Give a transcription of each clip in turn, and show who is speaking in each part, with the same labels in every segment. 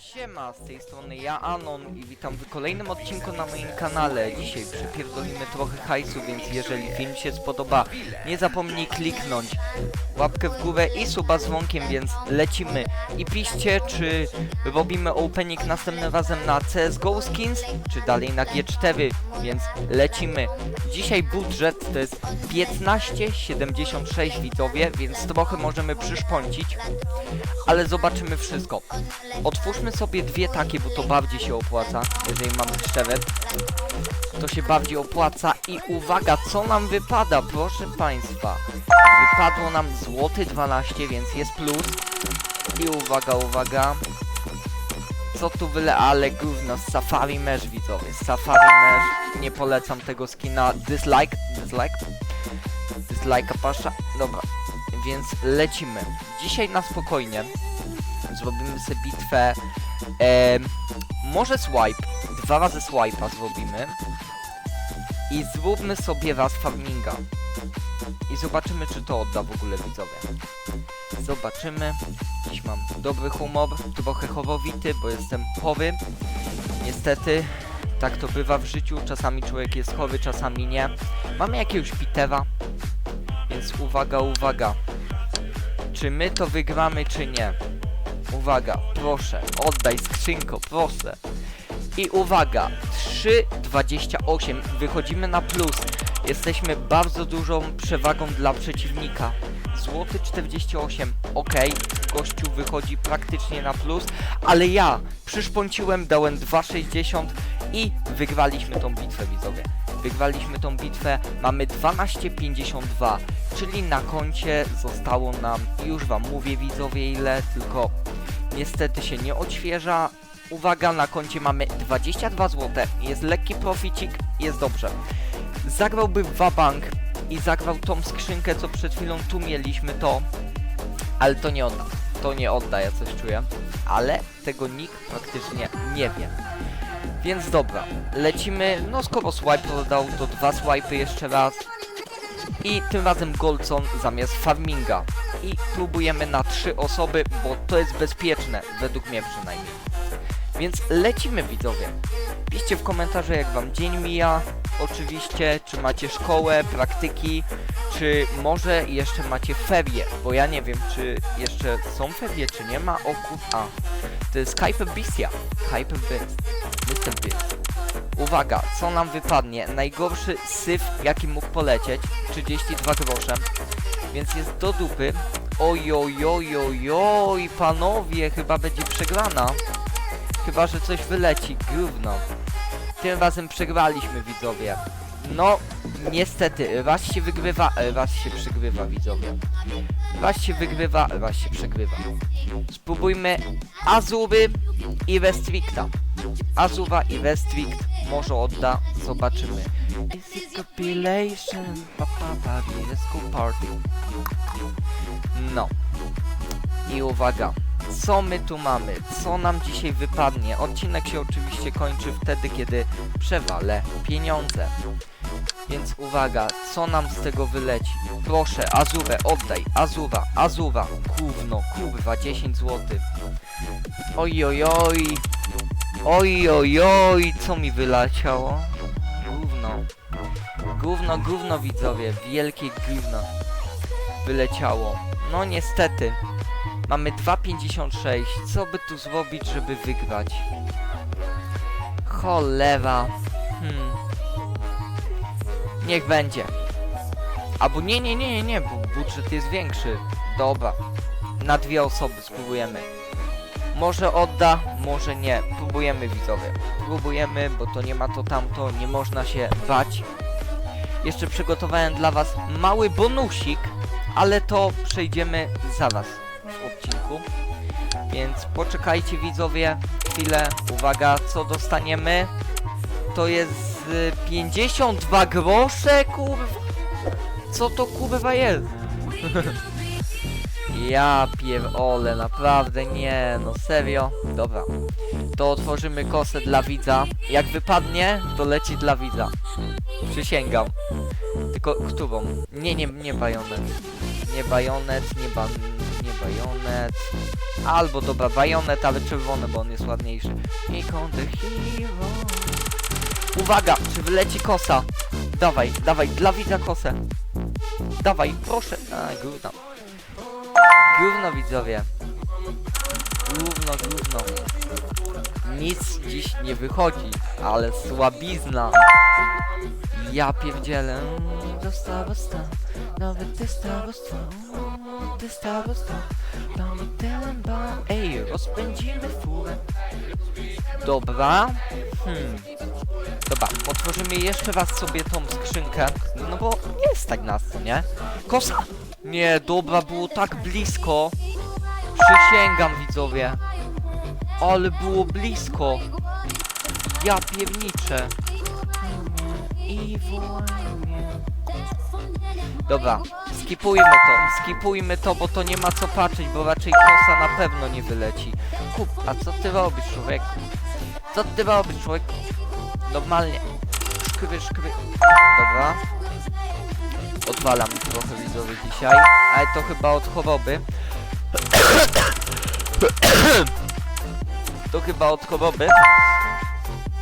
Speaker 1: Siema, z tej strony ja Anon i witam w kolejnym odcinku na moim kanale. Dzisiaj przypierdolimy trochę hajsu, więc jeżeli film się spodoba, nie zapomnij kliknąć łapkę w górę i suba z dzwonkiem, więc lecimy. I piszcie, czy robimy opening następnym razem na CSGO Skins, czy dalej na G4, więc lecimy. Dzisiaj budżet to jest 15,76 widzowie, więc trochę możemy przyszpącić, ale zobaczymy wszystko. Otwórzmy sobie dwie takie, bo to bardziej się opłaca, jeżeli mamy szczere. To się bardziej opłaca i uwaga, co nam wypada, proszę Państwa. Wypadło nam złoty 12, więc jest plus. I uwaga, uwaga. Co tu wyle, ale gówno, Safari Mesh widzowie, Safari Mesh, nie polecam tego skina, dislike, dislike, dislike pasza, dobra, więc lecimy. Dzisiaj na spokojnie, zrobimy sobie bitwę, em, może swipe, dwa razy swipe'a zrobimy i zróbmy sobie raz farminga i zobaczymy czy to odda w ogóle widzowie. Zobaczymy. Dziś mam dobry humor, trochę chorowity, bo jestem chory. Niestety, tak to bywa w życiu. Czasami człowiek jest chory, czasami nie. Mamy jakiegoś Pitera, więc uwaga, uwaga. Czy my to wygramy, czy nie? Uwaga, proszę, oddaj skrzynko, proszę. I uwaga, 3,28, wychodzimy na plus. Jesteśmy bardzo dużą przewagą dla przeciwnika. Złoty 48, ok, gościu wychodzi praktycznie na plus, ale ja przyszpąciłem, dałem 2,60 i wygraliśmy tą bitwę widzowie. Wygraliśmy tą bitwę, mamy 12,52, czyli na koncie zostało nam, już wam mówię widzowie ile, tylko niestety się nie odświeża. Uwaga, na koncie mamy 22 zł, jest lekki proficik, jest dobrze. Zagrałby Wabank i zagrał tą skrzynkę, co przed chwilą tu mieliśmy, to... Ale to nie odda, to nie odda, ja coś czuję. Ale tego nikt praktycznie nie wie. Więc dobra, lecimy, no skoro swipe oddał, to dwa swipe jeszcze raz. I tym razem Goldson zamiast farminga. I próbujemy na trzy osoby, bo to jest bezpieczne, według mnie przynajmniej. Więc lecimy widzowie. Piszcie w komentarzu jak wam dzień mija. Oczywiście, czy macie szkołę, praktyki, czy może jeszcze macie ferie, bo ja nie wiem, czy jeszcze są ferie, czy nie ma. O. A, to jest Hyper Beastia. Hyper Beast. Mr. Beast. Uwaga, co nam wypadnie? Najgorszy syf, jaki mógł polecieć. 32 grosze. Więc jest do dupy. Oj, oj, oj, oj, oj, panowie, chyba będzie przegrana. Chyba, że coś wyleci, gówno. Tym razem przegraliśmy, widzowie. No, niestety, raz się wygrywa, raz się przegrywa, widzowie. Raz się wygrywa, raz się przegrywa. Spróbujmy Azury i Restricta. Azura i Restrict może odda, zobaczymy. Is it compilation? Pa, pa, pa, party. No. I uwaga, co my tu mamy? Co nam dzisiaj wypadnie? Odcinek się oczywiście kończy wtedy, kiedy przewalę pieniądze. Więc uwaga, co nam z tego wyleci? Proszę, Azurę, oddaj, Azura, Azura, gówno, kurwa, 10 zł. Oj, oj, oj, oj, oj, oj, co mi wyleciało? Gówno, gówno, gówno, widzowie, wielkie gówno wyleciało. No niestety, Mamy 2,56. Co by tu zrobić, żeby wygrać? Cholera. Hmm. Niech będzie. Albo nie, nie, nie, nie, nie, bo budżet jest większy. Dobra. Na dwie osoby spróbujemy. Może odda, może nie. Próbujemy widzowie. Próbujemy, bo to nie ma to tamto, nie można się bać. Jeszcze przygotowałem dla was mały bonusik, ale to przejdziemy zaraz w odcinku. Więc poczekajcie widzowie chwilę. Uwaga, co dostaniemy? To jest y, 52 grosze, kurwa. Co to kurwa jest? ja pierdolę, naprawdę nie, no serio. Dobra, to otworzymy kosę dla widza. Jak wypadnie, to leci dla widza. Przysięgam. Tylko którą? Nie, nie, nie bajonet. Nie bajonet, nie ban... nie bajonet. Albo dobra, bajonet, ale czerwony, bo on jest ładniejszy. Nikon the hero. Uwaga, czy wyleci kosa? Dawaj, dawaj, dla widza kosę. Dawaj, proszę. A, gówno. Gówno widzowie. Gówno, gówno. Nic dziś nie wychodzi, ale słabizna. Ja pierdzielę. Dostawa sta, nawet dostawa sta, dostawa sta. Mamy ten bam. Ej, rozpędzimy furę. Dobra. Hmm. Dobra, otworzymy jeszcze raz sobie tą skrzynkę. No bo nie stać nas, co nie? Kosa! Nie, dobra, było tak blisko. Przysięgam, widzowie. Ale było blisko. Ja pierniczę. I. Dobra, skipujmy to, skipujmy to, bo to nie ma co patrzeć, bo raczej kosa na pewno nie wyleci. Kup, a co ty robisz, człowieku? Co ty robisz, człowieku? Normalnie. Szkry, szkry. Dobra. Odwalam trochę widzowie dzisiaj, ale to chyba od choroby. To chyba od choroby.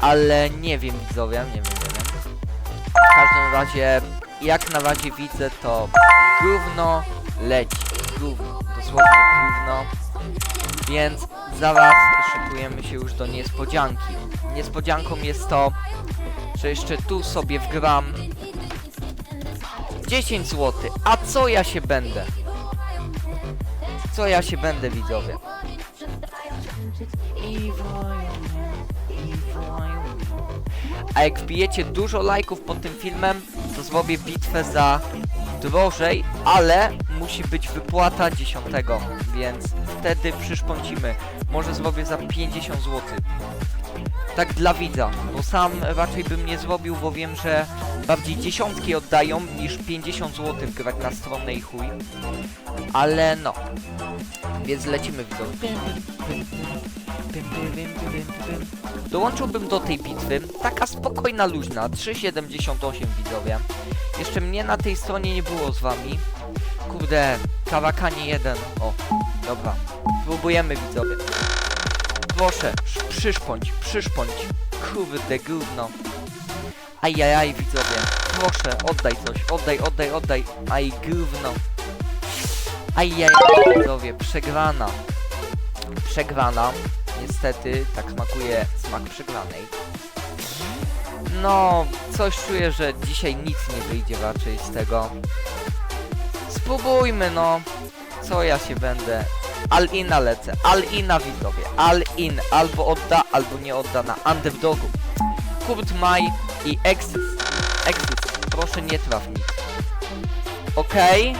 Speaker 1: Ale nie wiem widzowie, nie wiem, nie wiem. W każdym razie, jak na razie widzę, to gówno leci. Gówno, dosłownie gówno. Więc zaraz szykujemy się już do niespodzianki. Niespodzianką jest to, że jeszcze tu sobie wgram 10 zł. A co ja się będę? Co ja się będę widzowie? A jak wbijecie dużo lajków pod tym filmem, to zrobię bitwę za drożej, ale musi być wypłata 10, więc wtedy przyszpącimy. Może zrobię za 50 zł. Tak dla widza, bo sam raczej bym nie zrobił, bo wiem, że bardziej dziesiątki oddają niż 50 zł grać na stronę i chuj. Ale no. Więc lecimy widzowie. Dołączyłbym do tej bitwy. Taka spokojna, luźna. 3,78 widzowie. Jeszcze mnie na tej stronie nie było z wami. Kurde, kawakanie 1. O, dobra. Próbujemy widzowie. Proszę, sz- przyszpąć, przyszpąć. Kurde, gówno. Ajajaj widzowie. Proszę, oddaj coś. Oddaj, oddaj, oddaj. Aj, gówno. Ajajaj widzowie, przegrana. Przegrana. Niestety, tak smakuje smak przegranej. No, coś czuję, że dzisiaj nic nie wyjdzie raczej z tego. Spróbujmy, no. Co ja się będę... All-ina lecę. All-ina widzowie. All-in. Albo odda, albo nie odda na underdogu. Kurt Maj i Exit. Exit. Proszę nie traf nic. Okej.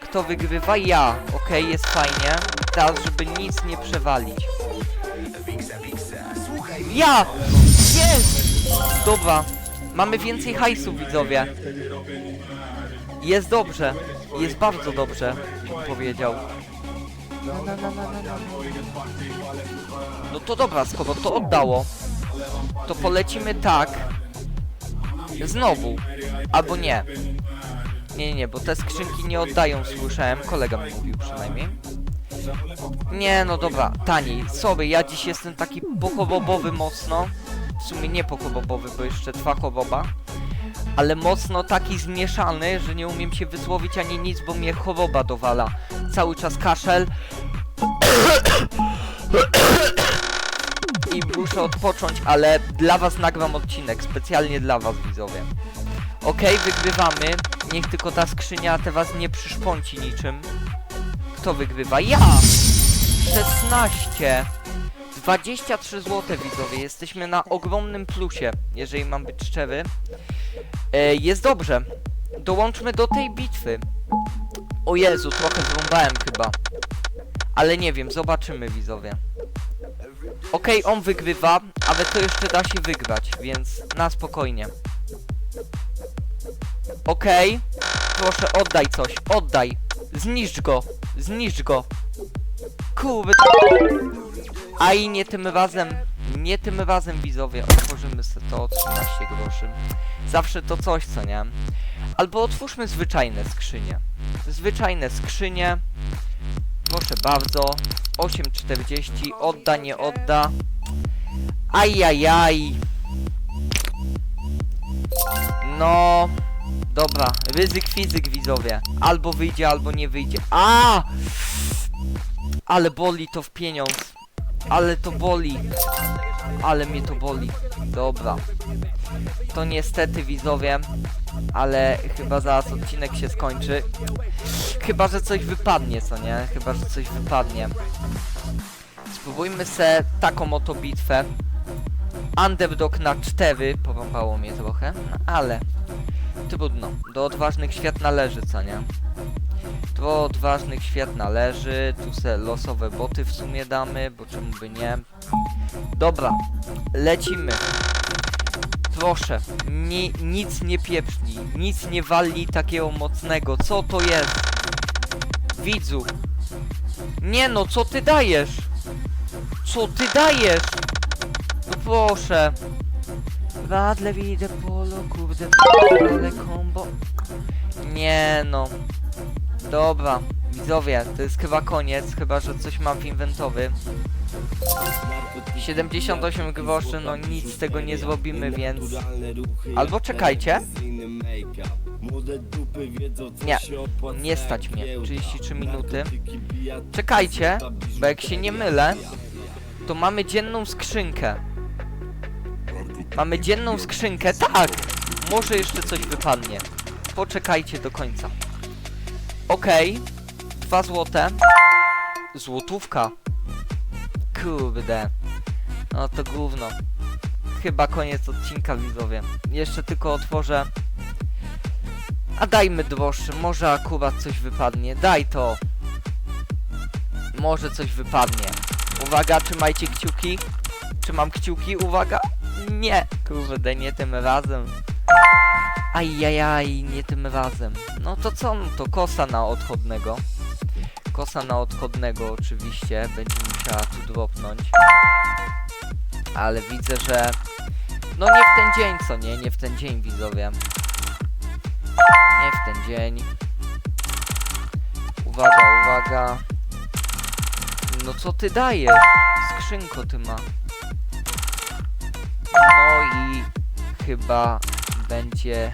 Speaker 1: Kto wygrywa? Ja. Okej, jest fajnie. Teraz, żeby nic nie przewalić. Ja! Jest! Dobra. Mamy więcej hajsu, widzowie. Jest dobrze. Jest bardzo dobrze, powiedział. No to dobra, skoro to oddało, to polecimy tak. Znowu. Albo nie. Nie, nie, bo te skrzynki nie oddają, słyszałem. Kolega mi mówił przynajmniej. Nie, no dobra, taniej. Sorry, ja dziś jestem taki pochobobowy mocno. W sumie nie pochobobowy, bo jeszcze trwa choroba. Ale mocno taki zmieszany, że nie umiem się wysłowić ani nic, bo mnie choroba dowala. Cały czas kaszel. I muszę odpocząć, ale dla was nagram odcinek, specjalnie dla was widzowie. Okej, wygrywamy. Niech tylko ta skrzynia te was nie przyszpąci niczym. Kto wygrywa? Ja! 16! 23 zł widzowie, jesteśmy na ogromnym plusie, jeżeli mam być szczery. E, jest dobrze. Dołączmy do tej bitwy. O Jezu, trochę zrąbałem chyba. Ale nie wiem, zobaczymy widzowie. Okej, on wygrywa, ale to jeszcze da się wygrać, więc na spokojnie. Okej, proszę oddaj coś, oddaj. Zniszcz go, zniszcz go. Kurde. A i nie tym razem, nie tym razem widzowie, otworzymy sobie to o 13 groszy. Zawsze to coś, co nie? Albo otwórzmy zwyczajne skrzynie. Zwyczajne skrzynie. Proszę bardzo. 8,40. Odda, nie odda. Ajajaj. No. Dobra, ryzyk fizyk widzowie. Albo wyjdzie, albo nie wyjdzie. A! Ale boli to w pieniądz. Ale to boli. Ale mnie to boli. Dobra. To niestety widzowie. Ale chyba zaraz odcinek się skończy. Chyba, że coś wypadnie, co nie? Chyba, że coś wypadnie. Spróbujmy se taką oto bitwę. Underdog na 4. Porąbało mnie trochę, no, ale trudno. Do odważnych świat należy, co nie? Do odważnych świat należy. Tu se losowe boty w sumie damy, bo czemu by nie? Dobra, lecimy. Proszę, ni nic nie pieprznij, nic nie wali takiego mocnego. Co to jest? Widzu. Nie no, co ty dajesz? Co ty dajesz? No proszę. Wadle widzę polo, kurde, ale combo. Nie no. Dobra, widzowie, to jest chyba koniec, chyba że coś mam w inwentory. 78 groszy, no nic z tego nie zrobimy, więc... Albo czekajcie. Nie, nie stać mnie. 33 minuty. Czekajcie, bo jak się nie mylę, to mamy dzienną skrzynkę. Mamy dzienną skrzynkę, tak! Może jeszcze coś wypadnie. Poczekajcie do końca. Okej, dwa złote. Złotówka. Kurde. No to gówno. Chyba koniec odcinka widzowie. Jeszcze tylko otworzę. A dajmy droższy, może akurat coś wypadnie. Daj to. Może coś wypadnie. Uwaga, trzymajcie kciuki. Trzymam kciuki, uwaga. Nie, kurde, nie tym razem. Ajajaj, nie tym razem. No to co, no to kosa na odchodnego. Kosa na odchodnego oczywiście będzie dropnąć. Ale widzę, że... No nie w ten dzień, co nie? Nie w ten dzień, widzowie. Nie w ten dzień. Uwaga, uwaga. No co ty dajesz? Skrzynko ty ma. No i chyba będzie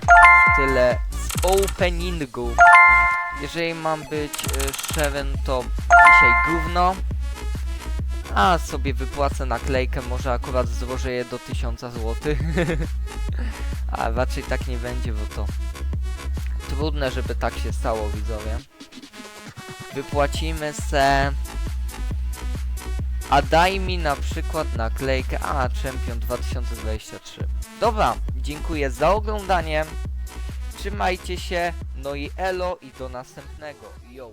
Speaker 1: tyle z openingu. Jeżeli mam być y, szczerym, to dzisiaj gówno. A sobie wypłacę naklejkę, może akurat złożę je do 1000 zł. A raczej tak nie będzie, bo to trudne, żeby tak się stało, widzowie. Wypłacimy se... A daj mi na przykład naklejkę... A, Champion 2023. Dobra, dziękuję za oglądanie. Trzymajcie się, no i elo i do następnego. Yo.